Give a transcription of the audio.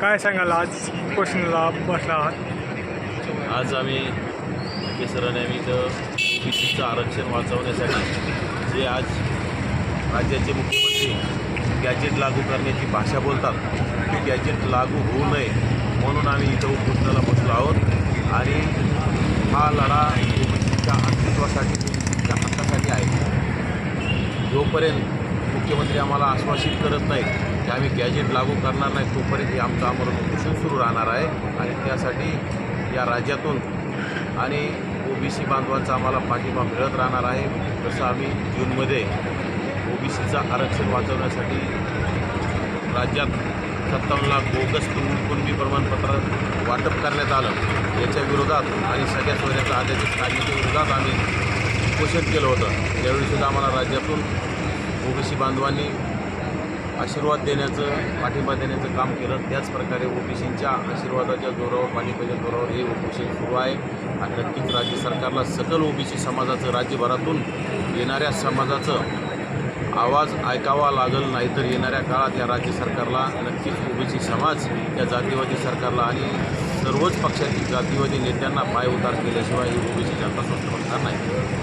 काय सांगाल आज क्वेश्चनला बसला आहात? आज आम्ही सरांनी आम्ही इथं ओबीसीचं आरक्षण वाचवण्यासाठी जे आज राज्याचे मुख्यमंत्री गॅजेट लागू करण्याची भाषा बोलतात ते गॅजेट लागू होऊ नये म्हणून आम्ही इथं उपोषणाला बसलो आहोत. आणि हा लढा ओबीसीच्या अस्तित्वासाठी ओबीसीच्या हक्कासाठी आहे. जोपर्यंत मुख्यमंत्री आम्हाला आश्वासित करत नाहीत की आम्ही गॅजेट लागू करणार नाही तोपर्यंत हे आमचं आमरण उपोषण सुरू राहणार आहे आणि त्यासाठी या राज्यातून आणि ओबीसी बांधवांचा आम्हाला पाठिंबा मिळत राहणार आहे. तसं आम्ही जूनमध्ये ओबीसीचं आरक्षण वाचवण्यासाठी राज्यात सत्तावन्न लाख बोगस कुण- कुणबी प्रमाणपत्र वाटप करण्यात आलं याच्या विरोधात आणि सगळ्या सोयऱ्याच्या आदेश कायद्याच्या विरोधात आम्ही उपोषण केलं होतं. त्यावेळीसुद्धा आम्हाला राज्यातून ओबीसी बांधवांनी आशीर्वाद देण्याचं पाठिंबा देण्याचं काम केलं. त्याचप्रकारे ओबीसींच्या आशीर्वादाच्या जोरावर पाठिंबाच्या जोरावर हे उपोषण सुरू आहे. आणि नक्कीच राज्य सरकारला सकल ओबीसी समाजाचं राज्यभरातून येणाऱ्या समाजाचं आवाज ऐकावा लागल नाहीतर येणाऱ्या काळात या राज्य सरकारला नक्कीच ओबीसी समाज या जातीवादी सरकारला आणि सर्वच पक्षातील जातीवादी नेत्यांना पाय उतार केल्याशिवाय ही ओबीसी जनता स्वस्थ बसणार नाही.